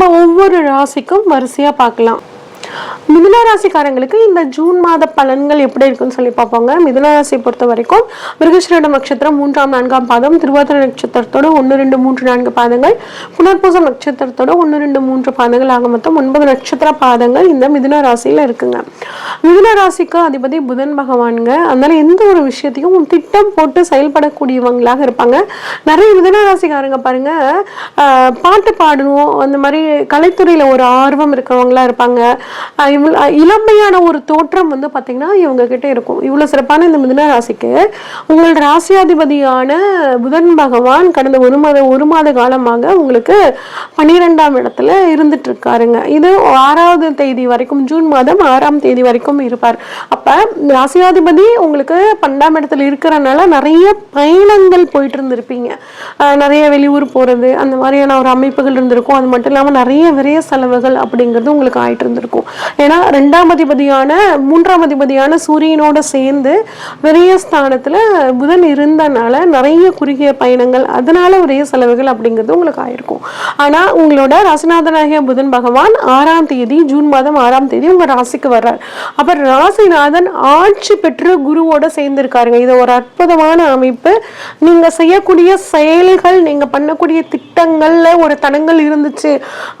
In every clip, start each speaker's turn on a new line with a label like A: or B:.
A: நம்ம ஒவ்வொரு ராசிக்கும் வரிசையா பார்க்கலாம். மிதுன ராசிக்காரங்களுக்கு இந்த ஜூன் மாத பலன்கள் எப்படி இருக்குன்னு சொல்லி பார்ப்போங்க. மிதுன ராசியை பொறுத்த வரைக்கும் மிருகஸ்ரீடம் நட்சத்திரம் மூன்றாம் நான்காம் பாதம் திருவாதிர நட்சத்திரத்தோட ஒன்று ரெண்டு மூன்று நான்கு பாதங்கள் புனர்பூசம் நட்சத்திரத்தோட ஒன்று ரெண்டு மூன்று பாதங்கள் ஆக மொத்தம் ஒன்பது நட்சத்திர பாதங்கள் இந்த மிதுன ராசியில இருக்குங்க. மிதுன ராசிக்கு அதிபதி புதன் பகவானுங்க. அதனால எந்த ஒரு விஷயத்தையும் திட்டம் போட்டு செயல்படக்கூடியவங்களாக இருப்பாங்க. நிறைய மிதுன ராசிக்காரங்க பாருங்க ஆஹ் பாட்டு பாடணும் அந்த மாதிரி கலைத்துறையில ஒரு ஆர்வம் இருக்கிறவங்களா இருப்பாங்க. இவ்வளோ இளமையான ஒரு தோற்றம் வந்து பார்த்தீங்கன்னா இவங்ககிட்ட இருக்கும். இவ்வளவு சிறப்பான இந்த மிதுன ராசிக்கு உங்களோட ராசியாதிபதியான புதன் பகவான் கடந்த ஒரு மாத ஒரு மாத காலமாக உங்களுக்கு பன்னிரெண்டாம் இடத்துல இருந்துட்டு இருக்காருங்க இது ஆறாவது தேதி வரைக்கும் ஜூன் மாதம் ஆறாம் தேதி வரைக்கும் இருப்பார். அப்ப ராசியாதிபதி உங்களுக்கு பன்னெண்டாம் இடத்துல இருக்கிறனால நிறைய பயணங்கள் போயிட்டு இருந்திருப்பீங்க ஆஹ் நிறைய வெளியூர் போறது அந்த மாதிரியான ஒரு அமைப்புகள் இருந்திருக்கும். அது மட்டும் இல்லாமல் நிறைய விரைய செலவுகள் அப்படிங்கிறது உங்களுக்கு ஆயிட்டு இருந்திருக்கும் ஏன்னா ரெண்டாம் அதிபதியான மூன்றாம் அதிபதியான சூரியனோட சேர்ந்து விரைய ஸ்தானத்தில் புதன் இருந்தனால நிறைய குறுகிய பயணங்கள் அதனால விரைய செலவுகள் அப்படிங்கிறது உங்களுக்கு ஆயிருக்கும். ஆனால் உங்களோட ராசிநாதனாகிய புதன் பகவான் ஆறாம் தேதி ஜூன் மாதம் ஆறாம் தேதி உங்கள் ராசிக்கு வர்றார். அப்போ ராசிநாதன் ஆட்சி பெற்று குருவோட சேர்ந்துருக்காருங்க. இது ஒரு அற்புதமான அமைப்பு. நீங்கள் செய்யக்கூடிய செயல்கள் நீங்கள் பண்ணக்கூடிய திட்டங்களில் ஒரு தடங்கள் இருந்துச்சு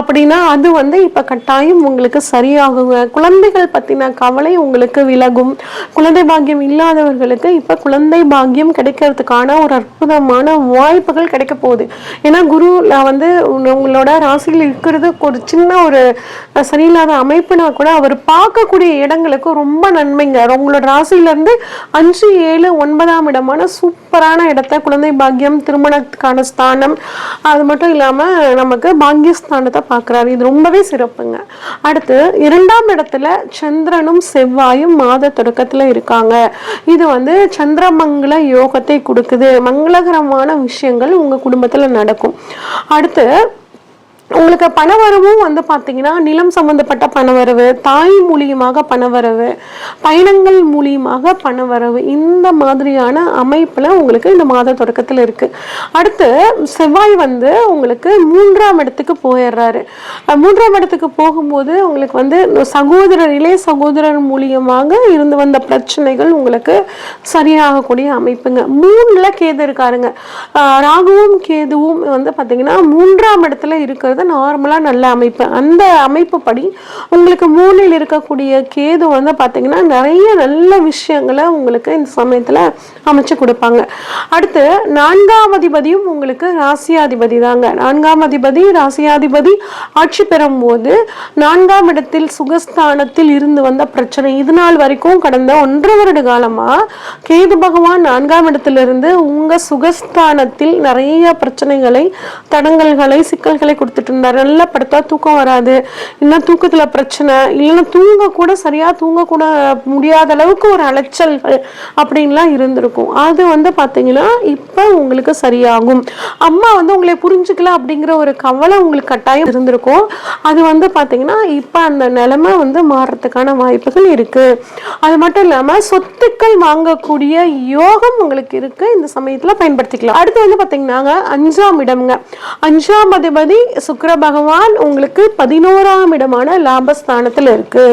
A: அப்படின்னா அது வந்து இப்போ கட்டாயம் உங்களுக்கு சரியாகுங்க. குழந்தைகள் பத்தின கவலை உங்களுக்கு விலகும். குழந்தை பாக்கியம் இல்லாதவர்களுக்கு இப்ப குழந்தை பாக்கியம் கிடைக்கிறதுக்கான ஒரு அற்புதமான வாய்ப்புகள் கிடைக்க போகுது. ஏன்னா குரு நான் வந்து உங்களோட ராசியில் இருக்கிறது ஒரு சின்ன ஒரு சரியில்லாத அமைப்புனா கூட அவர் பார்க்கக்கூடிய இடங்களுக்கு ரொம்ப நன்மைங்க. உங்களோட ராசியிலேருந்து அஞ்சு ஏழு ஒன்பதாம் இடமான சூப்பரான இடத்த குழந்தை பாக்கியம் திருமணத்துக்கான ஸ்தானம். அது மட்டும் இல்லாம நமக்கு பாக்கியஸ்தானத்தை பார்க்குறாரு. இது ரொம்பவே சிறப்புங்க. அடுத்து இரண்டாம் இடத்துல சந்திரனும் செவ்வாயும் மாத தொடக்கத்துல இருக்காங்க. இது வந்து சந்திரமங்கல யோகத்தை கொடுக்குது. மங்களகரமான விஷயங்கள் உங்க குடும்பத்துல நடக்கும். அடுத்து உங்களுக்கு பணவரவும் வந்து பார்த்தீங்கன்னா நிலம் சம்மந்தப்பட்ட பணவரவு தாய் மூலியமாக பணவரவு பயணங்கள் மூலியமாக பணவரவு இந்த மாதிரியான அமைப்பில் உங்களுக்கு இந்த மாத தொடக்கத்தில் இருக்குது அடுத்து செவ்வாய் வந்து உங்களுக்கு மூன்றாம் இடத்துக்கு போயிடுறாரு. மூன்றாம் இடத்துக்கு போகும்போது உங்களுக்கு வந்து சகோதரர் இளைய சகோதரர் மூலியமாக இருந்து வந்த பிரச்சனைகள் உங்களுக்கு சரியாகக்கூடிய அமைப்புங்க. மூணில் கேது இருக்காருங்க. ராகுவும் கேதுவும் வந்து பார்த்தீங்கன்னா மூன்றாம் இடத்துல இருக்கிறது நார்மலா நல்ல அமைப்பு. அந்த அமைப்பு படி உங்களுக்கு மூலையில் இருக்கக்கூடிய கேது வந்து பார்த்தீங்கன்னா நிறைய நல்ல விஷயங்களை உங்களுக்கு இந்த சமயத்தில் அமைச்சு கொடுப்பாங்க. அடுத்து நான்காம் அதிபதியும் உங்களுக்கு ராசியாதிபதி தாங்க. நான்காம் அதிபதி ராசியாதிபதி ஆட்சி பெறும் போது நான்காம் இடத்தில் சுகஸ்தானத்தில் இருந்து வந்த பிரச்சனை. இது நாள் வரைக்கும் கடந்த ஒன்றரை வருட காலமா கேது பகவான் நான்காம் இடத்திலிருந்து உங்க சுகஸ்தானத்தில் நிறைய பிரச்சனைகளை தடங்கல்களை சிக்கல்களை கொடுத்துட்டு இருந்தார் நல்லா படுத்தா தூக்கம் வராது. இன்னும் தூக்கத்துல பிரச்சனை. இல்லைன்னா தூங்க கூட சரியா தூங்க கூட முடியாத அளவுக்கு ஒரு அலைச்சல்கள் அப்படின்லாம் இருந்திருக்கும். அது வந்து பாத்தீங்கன்னா இப்ப உங்களுக்கு சரியாகும். அம்மா வந்து உங்களை புரிஞ்சுக்கல அப்படிங்கிற ஒரு கவலை உங்களுக்கு கட்டாயம் இருந்திருக்கும். அது வந்து பாத்தீங்கன்னா இப்ப அந்த நிலைமை வந்து மாறுறதுக்கான வாய்ப்புகள் இருக்கு. அது மட்டும் இல்லாம சொத்துக்கள் வாங்கக்கூடிய யோகம் உங்களுக்கு இருக்கு. இந்த சமயத்துல பயன்படுத்திக்கலாம். அடுத்து வந்து பாத்தீங்கன்னா அஞ்சாம் இடம்ங்க. அஞ்சாம் அதிபதி சுக்கர பகவான் உங்களுக்கு பதினோராம் இடமான லாபஸ்தானத்தில் இருக்கு.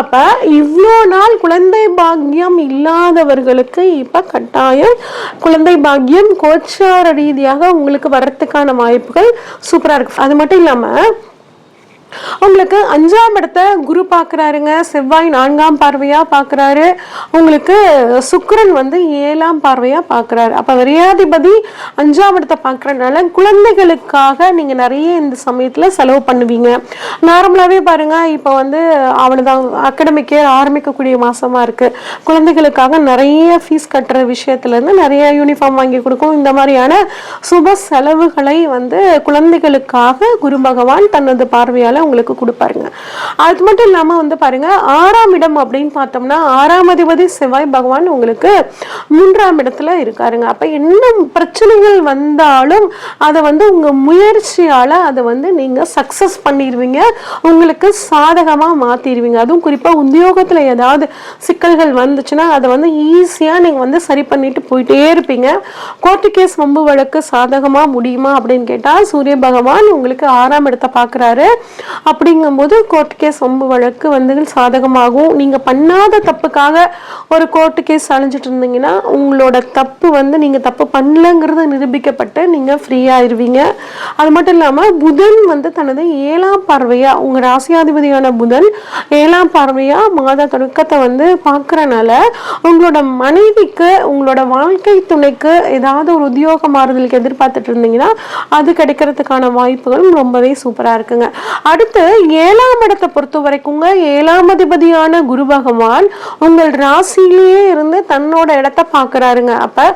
A: அப்ப இவ்வளோ நாள் குழந்தை பாக்கியம் இல்லாதவர்களுக்கு இப்ப கட்டாயம் குழந்தை பாக்கியம் கோச்சார ரீதியாக உங்களுக்கு வர்றதுக்கான வாய்ப்புகள் சூப்பரா இருக்கு. அது மட்டும் இல்லாம உங்களுக்கு அஞ்சாம் இடத்த குரு பார்க்குறாருங்க. செவ்வாய் நான்காம் பார்வையாக பார்க்குறாரு. உங்களுக்கு சுக்கரன் வந்து ஏழாம் பார்வையாக பார்க்குறாரு. அப்போ விரையாதிபதி அஞ்சாம் இடத்தை பார்க்குறதுனால குழந்தைகளுக்காக நீங்கள் நிறைய இந்த சமயத்தில் செலவு பண்ணுவீங்க. நார்மலாகவே பாருங்க இப்போ வந்து அவனுதான் அகடமிக்கே ஆரம்பிக்கக்கூடிய மாதமாக இருக்குது குழந்தைகளுக்காக நிறைய ஃபீஸ் கட்டுற விஷயத்துலேருந்து நிறைய யூனிஃபார்ம் வாங்கி கொடுக்கும். இந்த மாதிரியான சுப செலவுகளை வந்து குழந்தைகளுக்காக குரு பகவான் தனது பார்வையால் உங்களுக்கு கொடுப்பாருங்க. அது மட்டும் இல்லாமல் வந்து பாருங்க ஆறாம் இடம் அப்படின்னு பார்த்தோம்னா ஆறாம் அதிபதி செவ்வாய் பகவான் உங்களுக்கு மூன்றாம் இடத்துல இருக்காருங்க. அப்போ என்ன பிரச்சனைகள் வந்தாலும் அதை வந்து உங்கள் முயற்சியால் அதை வந்து நீங்கள் சக்ஸஸ் பண்ணிடுவீங்க. உங்களுக்கு சாதகமாக மாற்றிடுவீங்க அதுவும் குறிப்பாக உத்தியோகத்தில் ஏதாவது சிக்கல்கள் வந்துச்சுன்னா அதை வந்து ஈஸியாக நீங்கள் வந்து சரி பண்ணிட்டு போயிட்டே இருப்பீங்க. கோர்ட்டு கேஸ் வம்பு வழக்கு சாதகமாக முடியுமா அப்படின்னு கேட்டால் சூரிய பகவான் உங்களுக்கு ஆறாம் இடத்தை பார்க்குறாரு. அப்படிங்கும்போது கோர்ட் கேஸ் ரொம்ப வழக்கு வந்து சாதகமாகும் நீங்கள் பண்ணாத தப்புக்காக ஒரு கோர்ட்டு கேஸ் அழிஞ்சிட்டு இருந்தீங்கன்னா உங்களோட தப்பு வந்து நீங்கள் தப்பு பண்ணலங்கிறது நிரூபிக்கப்பட்டு நீங்கள் ஃப்ரீ அது மட்டும் இல்லாமல் புதன் வந்து தனது ஏழாம் பார்வையாக உங்கள் ராசியாதிபதியான புதன் ஏழாம் பார்வையாக மாத தொடக்கத்தை வந்து பார்க்குறனால உங்களோட மனைவிக்கு உங்களோட வாழ்க்கை துணைக்கு ஏதாவது ஒரு உத்தியோக மாறுதலுக்கு எதிர்பார்த்துட்டு இருந்தீங்கன்னா அது கிடைக்கிறதுக்கான வாய்ப்புகளும் ரொம்பவே சூப்பராக இருக்குங்க. அடுத்து ஏழாம் இடத்தை பொறுத்த வரைக்குங்க ஏழாம் அதிபதியான குரு பகவான் உங்கள் ராசியிலேயே இருந்து தன்னோட இடத்த பார்க்குறாருங்க. அப்போ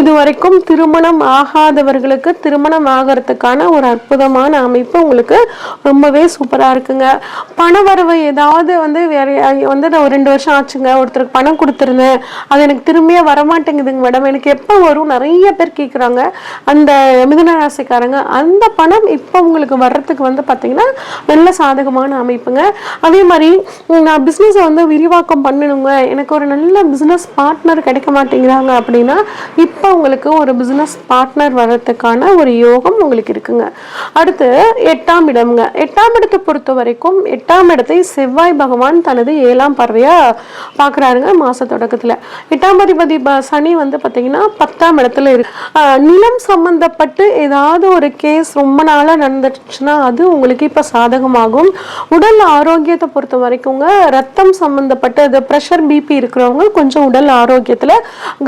A: இது வரைக்கும் திருமணம் ஆகாதவர்களுக்கு திருமணம் ஆகிறதுக்கான ஒரு அற்புதமான அமைப்பு உங்களுக்கு ரொம்பவே சூப்பராக இருக்குங்க. பணவரவு ஏதாவது வந்து வேற வந்து நான் ஒரு ரெண்டு வருஷம் ஆச்சுங்க ஒருத்தருக்கு பணம் கொடுத்துருந்தேன் அது எனக்கு திரும்பியே வரமாட்டேங்குதுங்க மேடம் எனக்கு எப்போ வரும் நிறைய பேர் கேட்குறாங்க அந்த மிதுன ராசிக்காரங்க அந்த பணம் இப்போ உங்களுக்கு வர்றதுக்கு வந்து பார்த்தீங்கன்னா நல்ல சாதகமான அமைப்புங்க. அதே மாதிரி நான் பிஸ்னஸை வந்து விரிவாக்கம் பண்ணணுங்க. எனக்கு ஒரு நல்ல பிஸ்னஸ் பார்ட்னர் கிடைக்க மாட்டேங்கிறாங்க அப்படின்னா இப்போ உங்களுக்கு ஒரு பிஸ்னஸ் பார்ட்னர் வர்றதுக்கான ஒரு யோகம் உங்களுக்கு இருக்குங்க. அடுத்து எட்டாம் இடம்ங்க. எட்டாம் இடத்தை பொறுத்த வரைக்கும் எட்டாம் இடத்தை செவ்வாய் பகவான் தனது ஏழாம் பார்வையாக பார்க்குறாருங்க மாச தொடக்கத்தில். எட்டாம் அதிபதி ப- சனி வந்து பார்த்தீங்கன்னா பத்தாம் இடத்துல இருக்கு ஆஹ் நிலம் சம்மந்தப்பட்டு ஏதாவது ஒரு கேஸ் ரொம்ப நாளாக நடந்துச்சுன்னா அது உங்களுக்கு இப்போ சாதகமாகும் உடல் ஆரோக்கியத்தை பொறுத்த வரைக்குங்க ரத்தம் சம்மந்தப்பட்ட இது ப்ரெஷர் பிபி இருக்கிறவங்க கொஞ்சம் உடல் ஆரோக்கியத்தில்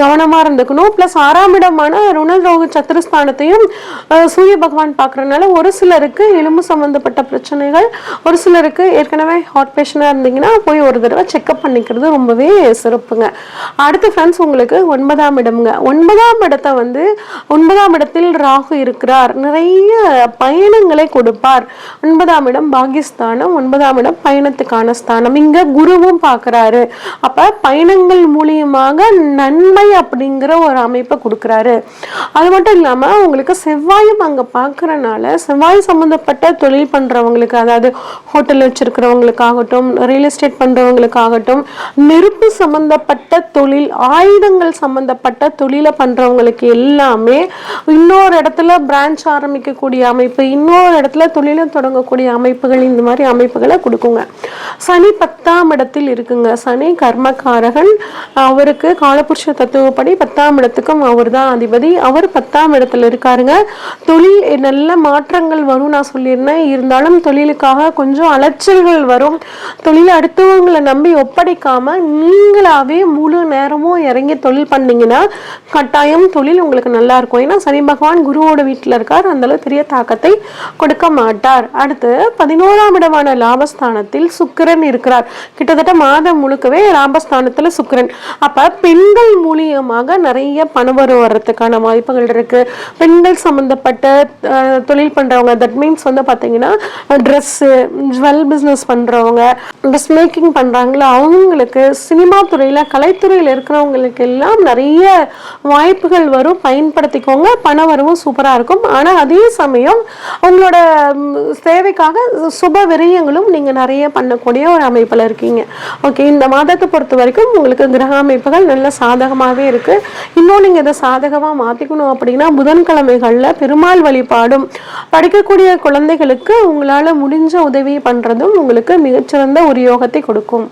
A: கவனமாக இருந்துக்கணும். ப்ளஸ் ஆறாம் இடமான ருணரோக சத்துருஸ்தானத்தையும் சூரிய பகவான் பார்க்குறனால ஒரு சிலருக்கு எலும்பு சம்மந்தப்பட்ட பிரச்சனைகள் ஒரு சிலருக்கு ஏற்கனவே ஹார்ட் பேஷண்டாக இருந்தீங்கன்னா போய் ஒரு தடவை செக்அப் பண்ணிக்கிறது ரொம்பவே சிறப்புங்க. அடுத்து ஃப்ரெண்ட்ஸ் உங்களுக்கு ஒன்பதாம் இடம்ங்க. ஒன்பதாம் இடத்தை வந்து ஒன்பதாம் இடத்தில் ராகு இருக்கிறார். நிறைய பயணங்களை கொடுப்பார். ஒன்பதாம் இடம் பாகிஸ்தானம் ஒன்பதாம் இடம் பயணத்துக்கான ஸ்தானம். இங்க குருவும் பார்க்கறாரு அப்ப பயணங்கள் மூலியமாக நன்மை அப்படிங்கிற ஒரு அமைப்பை கொடுக்குறாரு. அது மட்டும் இல்லாம உங்களுக்கு செவ்வாயும் அங்க பார்க்கறனால செவ்வாய் சம்பந்தப்பட்ட தொழில் பண்றவங்களுக்கு அதாவது ஹோட்டல் வச்சிருக்கிறவங்களுக்காகட்டும் ரியல் எஸ்டேட் பண்றவங்களுக்காகட்டும் நெருப்பு சம்பந்தப்பட்ட தொழில் ஆயுதங்கள் சம்பந்தப்பட்ட தொழிலை பண்றவங்களுக்கு எல்லாமே இன்னொரு இடத்துல பிரான்ச் ஆரம்பிக்கக்கூடிய அமைப்பு இன்னொரு இடத்துல தொழிலை தொடங்கக்கூடிய அமைப்பு அமைப்புகள் இந்த மாதிரி அமைப்புகளை கொடுக்குங்க. சனி பத்தாம் இடத்தில் இருக்குங்க. சனி கர்மக்காரகன் அவருக்கு காலபுருஷ தத்துவப்படி பத்தாம் இடத்துக்கும் அவர் தான் அதிபதி. அவர் பத்தாம் இடத்துல இருக்காருங்க. தொழில் நல்ல மாற்றங்கள் வரும் நான் சொல்லியிருந்தேன். இருந்தாலும் தொழிலுக்காக கொஞ்சம் அலைச்சல்கள் வரும். தொழில் அடுத்தவங்களை நம்பி ஒப்படைக்காம நீங்களாவே முழு நேரமும் இறங்கி தொழில் பண்ணீங்கன்னா கட்டாயம் தொழில் உங்களுக்கு நல்லா இருக்கும். ஏன்னா சனி பகவான் குருவோட வீட்டில் இருக்கார். அந்த அளவு பெரிய தாக்கத்தை கொடுக்க மாட்டார். அடுத்து பதினோராம் இடமான லாபஸ்தானத்தில் சுக்கிரன் இருக்கிறார். கிட்டத்தட்ட மாதம் முழுக்கவே லாபஸ்தானத்தில் சுக்கிரன். அப்போ பெண்கள் மூலியமாக நிறைய பணவரம் வர்றதுக்கான வாய்ப்புகள் இருக்கு. பெண்கள் சம்பந்தப்பட்ட தொழில் பண்றவங்க தட் மீன்ஸ் வந்து பார்த்தீங்கன்னா ட்ரெஸ்ஸு ஜுவல் பிஸ்னஸ் பண்றவங்க ட்ரெஸ் மேக்கிங் பண்றாங்களா அவங்களுக்கு சினிமா துறையில் கலைத்துறையில் இருக்கிறவங்களுக்கு எல்லாம் நிறைய வாய்ப்புகள் வரும். பயன்படுத்திக்கோங்க. பண வரவும் சூப்பராக இருக்கும். ஆனால் அதே சமயம் உங்களோட சேவைக்காக சுப விரயங்களும் நீங்கள் நிறைய பண்ணக்கூடிய ஒரு அமைப்பில் இருக்கீங்க. ஓகே இந்த மாதத்தை பொறுத்த வரைக்கும் உங்களுக்கு கிரக அமைப்புகள் நல்ல சாதகமாகவே இருக்கு. இன்னும் நீங்கள் இதை சாதகமாக மாற்றிக்கணும் அப்படின்னா புதன்கிழமைகளில் பெருமாள் வழிபாடும் படிக்கக்கூடிய குழந்தைகளுக்கு உங்களால் முடிஞ்ச உதவி பண்ணுறதும் உங்களுக்கு மிகச்சிறந்த ஒரு யோகத்தை கொடுக்கும்.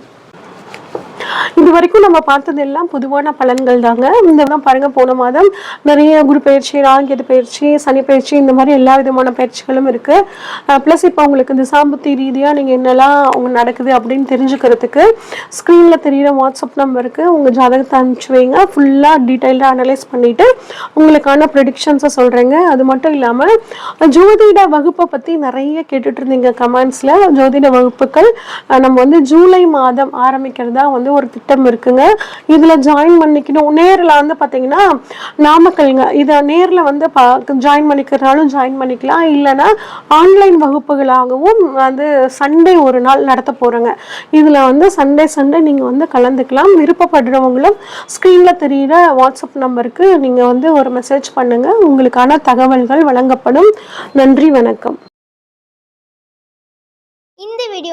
A: இது வரைக்கும் நம்ம பார்த்தது எல்லாம் பொதுவான பலன்கள் தாங்க. இந்த பாருங்க போன மாதம் நிறைய குரு பயிற்சி ராங்கியது பயிற்சி சனி பயிற்சி இந்த மாதிரி எல்லா விதமான பயிற்சிகளும் இருக்கு. ப்ளஸ் இப்போ உங்களுக்கு இந்த சாம்பத்தி ரீதியாக நீங்கள் என்னெல்லாம் உங்க நடக்குது அப்படின்னு தெரிஞ்சுக்கிறதுக்கு ஸ்க்ரீனில் தெரியிற வாட்ஸ்அப் நம்பருக்கு உங்கள் ஜாதகத்தை அனுப்பிச்சு வைங்க. ஃபுல்லாக டீட்டெயில்டாக அனலைஸ் பண்ணிவிட்டு உங்களுக்கான ப்ரெடிக்ஷன்ஸை சொல்கிறேங்க அது மட்டும் இல்லாமல் ஜோதிட வகுப்பை பற்றி நிறைய கேட்டுட்டு இருந்தீங்க கமெண்ட்ஸில் ஜோதிட வகுப்புகள் நம்ம வந்து ஜூலை மாதம் ஆரம்பிக்கிறதா வந்து ஒரு திட்டம் இருக்குங்க. இதில் ஜாயின் பண்ணிக்கணும். நேரில் வந்து பார்த்தீங்கன்னா நாமக்கல்ங்க இதை நேரில் வந்து ஜாயின் பண்ணிக்கிறனாலும் ஜாயின் பண்ணிக்கலாம். இல்லைன்னா ஆன்லைன் வகுப்புகளாகவும் வந்து சண்டே ஒரு நாள் நடத்த போகிறோங்க இதில் வந்து சண்டே சண்டே நீங்கள் வந்து கலந்துக்கலாம். விருப்பப்படுறவங்களும் ஸ்க்ரீனில் தெரியிற வாட்ஸ்அப் நம்பருக்கு நீங்கள் வந்து ஒரு மெசேஜ் பண்ணுங்கள் உங்களுக்கான தகவல்கள் வழங்கப்படும். நன்றி வணக்கம்.